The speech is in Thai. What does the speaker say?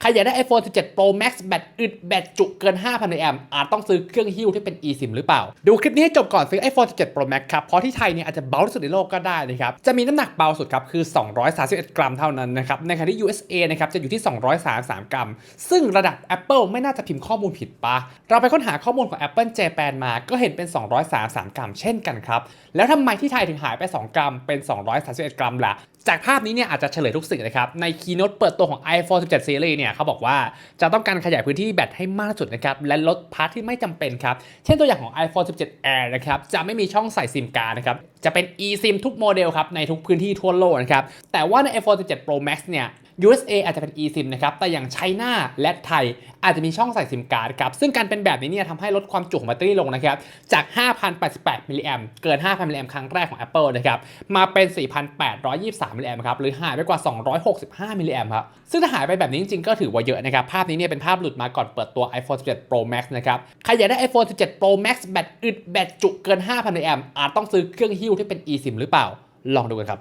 ใครอยากได้ iPhone 17 Pro Max แบตอึดแบตจุเกิน 5,000แอมอาจต้องซื้อเครื่องฮิ้วที่เป็น eSIM หรือเปล่า ดูคลิปนี้ให้จบก่อนซื้อ iPhone 17 Pro Max ครับ เพราะที่ไทยเนี่ยอาจจะเบาที่สุดในโลกก็ได้นะครับ จะมีน้ำหนักเบาสุดครับ คือ 231 กรัมเท่านั้นนะครับ ในขณะที่ USA นะครับ จะอยู่ที่ 233 กรัม ซึ่งระดับ Apple ไม่น่าจะพิมพ์ข้อมูลผิดปะเราไปค้นหาข้อมูลของ Apple Japan มา ก็เห็นเป็น 233 กรัม เช่นกันครับ แล้วทำไมที่ไทยถึงหายไป 2 กรัมเป็น 231 กรัมล่ะ จากภาพนี้เนี่ยอาจจะเฉลยทุกสิ่งนะครับ ในคีย์โน้ตเปิดตัวของ iPhone 17 Series เนี่ยเขาบอกว่าจะต้องการขยายพื้นที่แบตให้มากที่สุดนะครับ และลดพาร์ทที่ไม่จำเป็นครับ เช่นตัวอย่างของ iPhone 17 Air นะครับ จะไม่มีช่องใส่ซิมการ์ดนะครับ จะเป็น eSIM ทุกโมเดลครับ ในทุกพื้นที่ทั่วโลกนะครับ แต่ว่าใน iPhone 17 Pro Max เนี่ย USA อาจจะเป็น eSIM นะครับ แต่อย่างไชน่าและไทย อาจจะมีช่องใส่ซิมการ์ดครับ ซึ่งการเป็นแบบนี้เนี่ยทำให้ลดความจุของแบตเตอรี่ลงนะครับ จาก 5,088 มิลลิแอมเกิน 5,000 มิลลิแอมครั้งแรกของ Apple นะครับ มาเป็น 4,823 มิลลิแอมครับ หรือหายไปกว่า 265 มิลลิแอมครับ ซึ่งถ้าหายไปแบบนี้จริงๆ ก็ถือว่าเยอะนะครับ ภาพนี้เนี่ยเป็นภาพหลุดมาก่อนเปิดตัว iPhone 17 Pro Max นะครับ ใครอยากได้ iPhone 17 Pro Max แบตอึดแบตจุเกิน 5,000 มิลลิแอมอาจต้องซื้อเครื่องฮิ้วที่เป็น eSIM หรือเปล่า ลองดูกันครับ